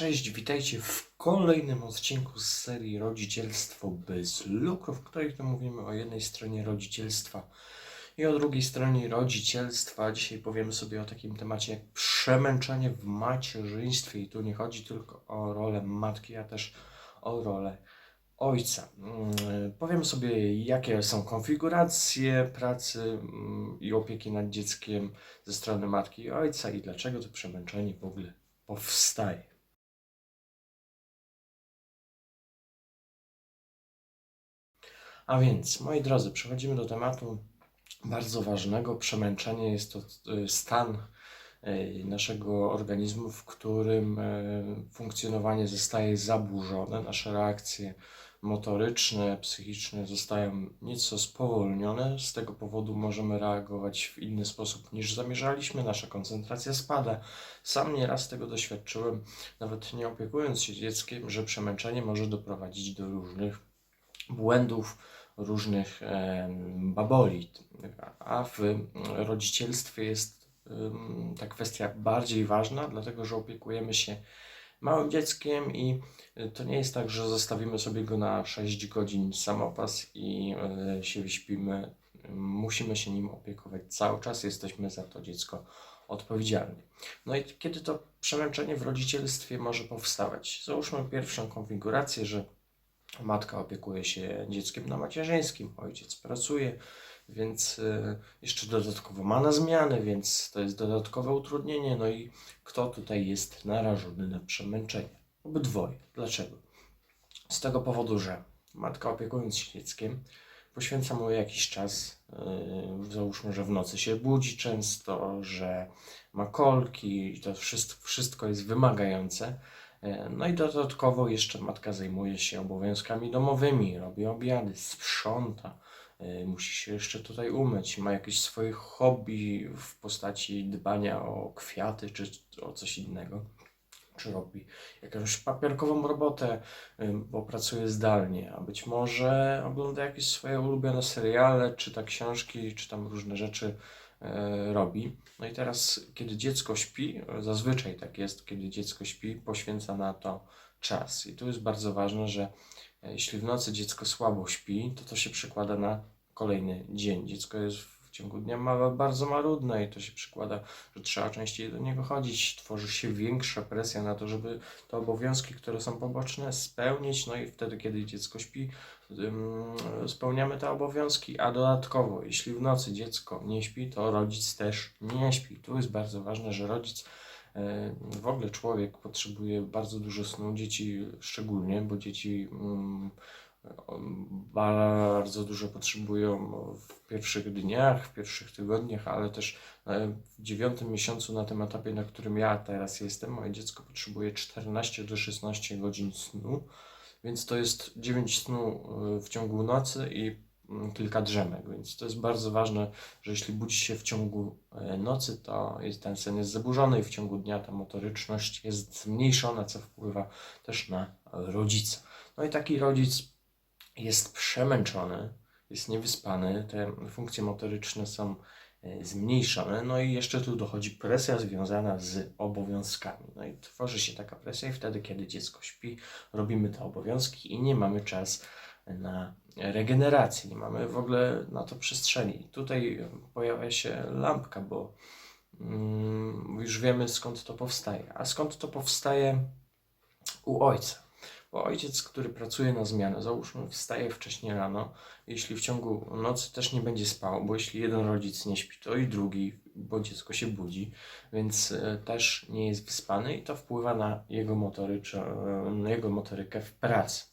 Cześć, witajcie w kolejnym odcinku z serii Rodzicielstwo bez lukru, w której to mówimy o jednej stronie rodzicielstwa i o drugiej stronie rodzicielstwa. Dzisiaj powiemy sobie o takim temacie jak przemęczenie w macierzyństwie i tu nie chodzi tylko o rolę matki, a też o rolę ojca. Mm, Powiem sobie, jakie są konfiguracje pracy mm, i opieki nad dzieckiem ze strony matki i ojca i dlaczego to przemęczenie w ogóle powstaje. A więc, moi drodzy, przechodzimy do tematu bardzo ważnego. Przemęczenie jest to y, stan y, naszego organizmu, w którym y, funkcjonowanie zostaje zaburzone, nasze reakcje motoryczne, psychiczne zostają nieco spowolnione. Z tego powodu możemy reagować w inny sposób niż zamierzaliśmy, nasza koncentracja spada. Sam nieraz tego doświadczyłem, nawet nie opiekując się dzieckiem, że przemęczenie może doprowadzić do różnych błędów, różnych baboli. A w rodzicielstwie jest ta kwestia bardziej ważna, dlatego że opiekujemy się małym dzieckiem i y, to nie jest tak, że zostawimy sobie go na 6 godzin samopas i e, się wyśpimy. Musimy się nim opiekować cały czas, jesteśmy za to dziecko odpowiedzialni. No i kiedy to przemęczenie w rodzicielstwie może powstawać? Załóżmy pierwszą konfigurację, że matka opiekuje się dzieckiem na macierzyńskim, ojciec pracuje, więc y, jeszcze dodatkowo ma na zmianę, więc to jest dodatkowe utrudnienie. No i kto tutaj jest narażony na przemęczenie? Obydwoje. Dlaczego? Z tego powodu, że matka opiekując się dzieckiem poświęca mu jakiś czas, yy, załóżmy, że w nocy się budzi często, że ma kolki, to wszystko jest wymagające. E, No i dodatkowo jeszcze matka zajmuje się obowiązkami domowymi, robi obiady, sprząta, e, musi się jeszcze tutaj umyć, ma jakieś swoje hobby w postaci dbania o kwiaty czy o coś innego. Czy robi jakąś papierkową robotę, y, bo pracuje zdalnie, a być może ogląda jakieś swoje ulubione seriale, czyta książki, czy tam różne rzeczy e, robi. No i teraz, kiedy dziecko śpi, zazwyczaj tak jest, kiedy dziecko śpi, poświęca na to czas. I tu jest bardzo ważne, że e, jeśli w nocy dziecko słabo śpi, to to się przekłada na kolejny dzień. Dziecko jest w ciągu dnia ma, bardzo marudne i to się przekłada, że trzeba częściej do niego chodzić. Tworzy się większa presja na to, żeby te obowiązki, które są poboczne, spełnić. No i wtedy, kiedy dziecko śpi, ym, spełniamy te obowiązki, a dodatkowo, jeśli w nocy dziecko nie śpi, to rodzic też nie śpi. Tu jest bardzo ważne, że rodzic, e, w ogóle człowiek potrzebuje bardzo dużo snu, dzieci szczególnie, bo dzieci mm, bardzo dużo potrzebują w pierwszych dniach, w pierwszych tygodniach, ale też e, w dziewiątym miesiącu na tym etapie, na którym ja teraz jestem, moje dziecko potrzebuje 14 do 16 godzin snu, więc to jest 9 snu e, w ciągu nocy i mm, kilka drzemek, więc to jest bardzo ważne, że jeśli budzi się w ciągu e, nocy, to jest, ten sen jest zaburzony i w ciągu dnia ta motoryczność jest zmniejszona, co wpływa też na rodzica. No i taki rodzic jest przemęczony, jest niewyspany, te funkcje motoryczne są e, zmniejszone, no i jeszcze tu dochodzi presja związana z obowiązkami. No i tworzy się taka presja i wtedy, kiedy dziecko śpi, robimy te obowiązki i nie mamy czas na regenerację, nie mamy w ogóle na to przestrzeni. Tutaj pojawia się lampka, bo mm, już wiemy skąd to powstaje. A skąd to powstaje u ojca? Bo ojciec, który pracuje na zmianę, załóżmy, wstaje wcześnie rano, jeśli w ciągu nocy też nie będzie spał, bo jeśli jeden rodzic nie śpi, to i drugi, bo dziecko się budzi, więc e, też nie jest wyspany i to wpływa na jego, morycz, na jego motorykę w pracy.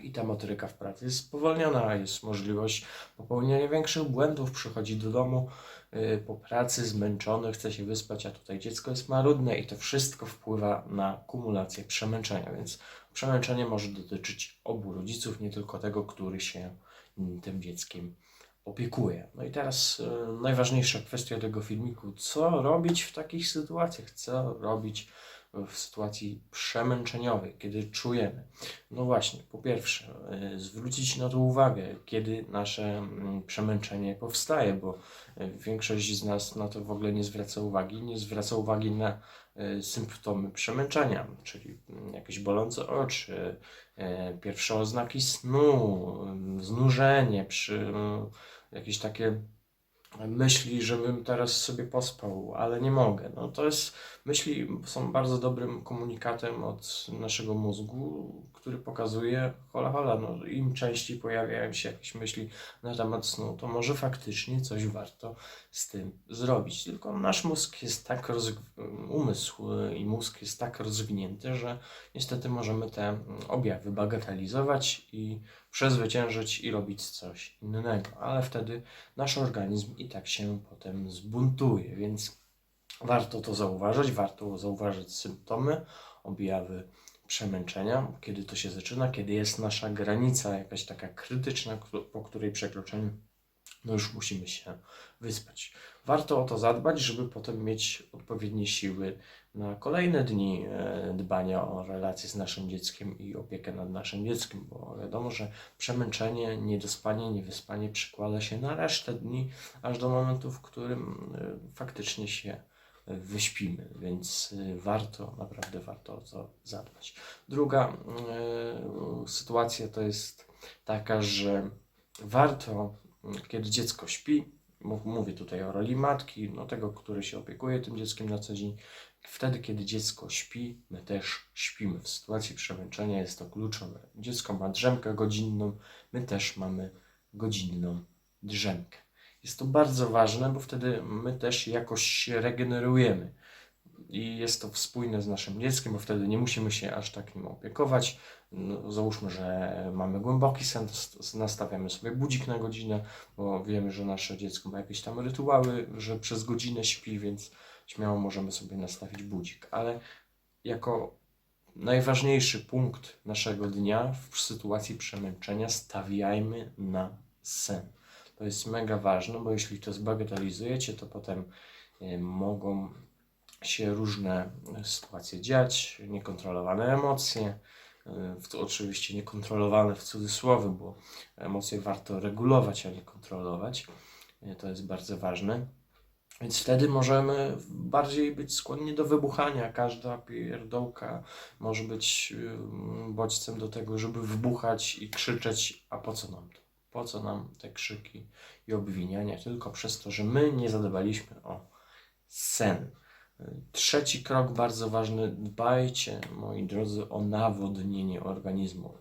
I ta motoryka w pracy jest spowolniona, jest możliwość popełniania większych błędów, przychodzi do domu y, po pracy zmęczony, chce się wyspać, a tutaj dziecko jest marudne i to wszystko wpływa na kumulację przemęczenia, więc przemęczenie może dotyczyć obu rodziców, nie tylko tego, który się mm, tym dzieckiem opiekuje. No i teraz y, najważniejsza kwestia tego filmiku, co robić w takich sytuacjach, co robić w sytuacji przemęczeniowej, kiedy czujemy. No właśnie, po pierwsze, y, zwrócić na to uwagę, kiedy nasze mm, przemęczenie powstaje, bo y, większość z nas na to w ogóle nie zwraca uwagi, nie zwraca uwagi na y, symptomy przemęczenia, czyli mm, jakieś bolące oczy, pierwsze oznaki snu, y, znużenie, przy, jakieś takie myśli, żebym teraz sobie pospał, ale nie mogę. No to jest, myśli są bardzo dobrym komunikatem od naszego mózgu, który pokazuje, hola hola, no im częściej pojawiają się jakieś myśli na temat snu, to może faktycznie coś warto z tym zrobić. Tylko nasz mózg jest tak roz... umysł i mózg jest tak rozwinięty, że niestety możemy te objawy bagatelizować i przezwyciężyć i robić coś innego, ale wtedy nasz organizm i tak się potem zbuntuje, więc warto to zauważyć, warto zauważyć symptomy, objawy przemęczenia, kiedy to się zaczyna, kiedy jest nasza granica jakaś taka krytyczna, po której przekroczeniu no już musimy się wyspać. Warto o to zadbać, żeby potem mieć odpowiednie siły na kolejne dni e, dbania o relacje z naszym dzieckiem i opiekę nad naszym dzieckiem, bo wiadomo, że przemęczenie, niedospanie, niewyspanie przekłada się na resztę dni, aż do momentu, w którym e, faktycznie się wyśpimy, więc e, warto, naprawdę warto o to zadbać. Druga sytuacja to jest taka, że warto, kiedy dziecko śpi, mów- mówię tutaj o roli matki, no tego, który się opiekuje tym dzieckiem na co dzień, wtedy, kiedy dziecko śpi, my też śpimy. W sytuacji przemęczenia jest to kluczowe. Dziecko ma drzemkę godzinną, my też mamy godzinną drzemkę. Jest to bardzo ważne, bo wtedy my też jakoś się regenerujemy. I jest to spójne z naszym dzieckiem, bo wtedy nie musimy się aż tak nim opiekować. No, załóżmy, że mamy głęboki sen, nastawiamy sobie budzik na godzinę, bo wiemy, że nasze dziecko ma jakieś tam rytuały, że przez godzinę śpi, więc śmiało możemy sobie nastawić budzik. Ale jako najważniejszy punkt naszego dnia w sytuacji przemęczenia stawiajmy na sen. To jest mega ważne, bo jeśli to zbagatelizujecie, to potem e, mogą się różne e, sytuacje dziać, niekontrolowane emocje, e, w oczywiście niekontrolowane w cudzysłowie, bo emocje warto regulować, a nie kontrolować. E, To jest bardzo ważne. Więc wtedy możemy bardziej być skłonni do wybuchania. Każda pierdołka może być bodźcem do tego, żeby wybuchać i krzyczeć, a po co nam to? Po co nam te krzyki i obwiniania? Tylko przez to, że my nie zadbaliśmy o sen. Trzeci krok bardzo ważny. Dbajcie, moi drodzy, o nawodnienie organizmu.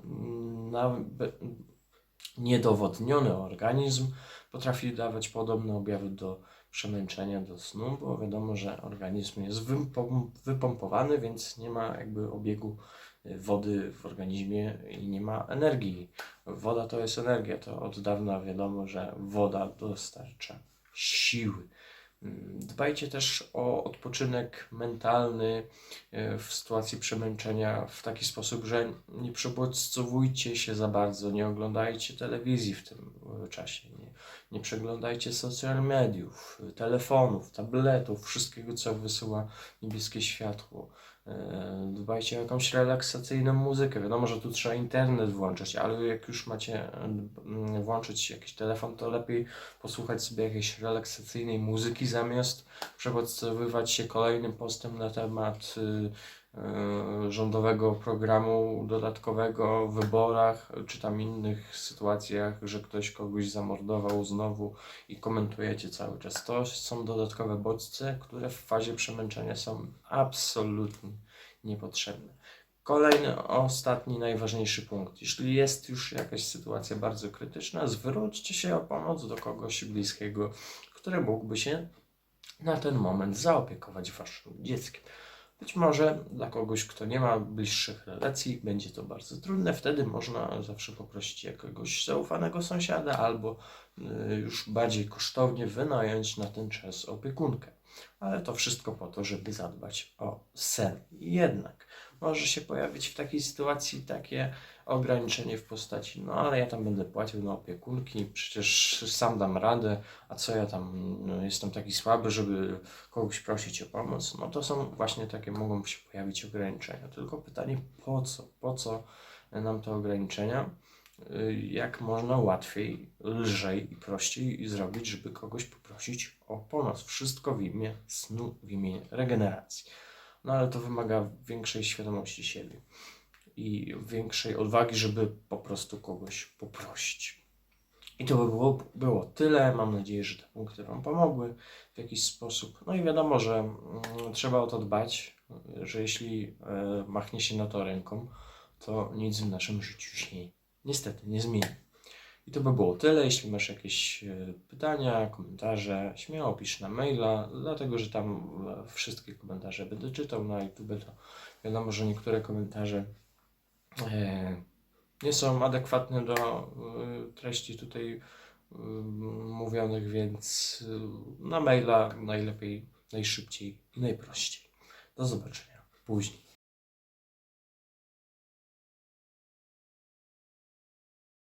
Niedowodniony organizm potrafi dawać podobne objawy do przemęczenia, do snu, bo wiadomo, że organizm jest wypom- wypompowany, więc nie ma jakby obiegu y, wody w organizmie i nie ma energii. Woda to jest energia, to od dawna wiadomo, że woda dostarcza siły. Dbajcie też o odpoczynek mentalny e, w sytuacji przemęczenia w taki sposób, że nie przebodźcowujcie się za bardzo, nie oglądajcie telewizji w tym e, czasie, nie, nie przeglądajcie social mediów, telefonów, tabletów, wszystkiego, co wysyła niebieskie światło. E, Dbajcie o jakąś relaksacyjną muzykę. Wiadomo, że tu trzeba internet włączyć, ale jak już macie mm, włączyć jakiś telefon, to lepiej posłuchać sobie jakiejś relaksacyjnej muzyki zamiast przebodźcowywać się kolejnym postem na temat y, rządowego programu dodatkowego w wyborach, czy tam innych sytuacjach, że ktoś kogoś zamordował znowu i komentujecie cały czas. To są dodatkowe bodźce, które w fazie przemęczenia są absolutnie niepotrzebne. Kolejny, ostatni, najważniejszy punkt. Jeśli jest już jakaś sytuacja bardzo krytyczna, zwróćcie się o pomoc do kogoś bliskiego, który mógłby się na ten moment zaopiekować waszym dzieckiem. Być może dla kogoś, kto nie ma bliższych relacji, będzie to bardzo trudne. Wtedy można zawsze poprosić jakiegoś zaufanego sąsiada albo już bardziej kosztownie wynająć na ten czas opiekunkę. Ale to wszystko po to, żeby zadbać o sen. Jednak może się pojawić w takiej sytuacji takie ograniczenie w postaci, no ale ja tam będę płacił na opiekunki, przecież sam dam radę, a co ja tam, no, jestem taki słaby, żeby kogoś prosić o pomoc, no to są właśnie takie, mogą się pojawić ograniczenia. Tylko pytanie, po co? Po co nam te ograniczenia? Y, Jak można łatwiej, lżej i prościej zrobić, żeby kogoś poprosić o pomoc? Wszystko w imię snu, w imię regeneracji. No ale to wymaga większej świadomości siebie i większej odwagi, żeby po prostu kogoś poprosić. I to by było, było tyle. Mam nadzieję, że te punkty Wam pomogły w jakiś sposób. No i wiadomo, że mm, trzeba o to dbać, że jeśli e, machnie się na to ręką, to nic w naszym życiu się niestety nie zmieni. I to by było tyle. Jeśli masz jakieś e, pytania, komentarze, śmiało pisz na maila, dlatego że tam e, wszystkie komentarze będę czytał na YouTube. To wiadomo, że niektóre komentarze e, nie są adekwatne do treści tutaj mówionych, więc na maila najlepiej, najszybciej i najprościej. Do zobaczenia później.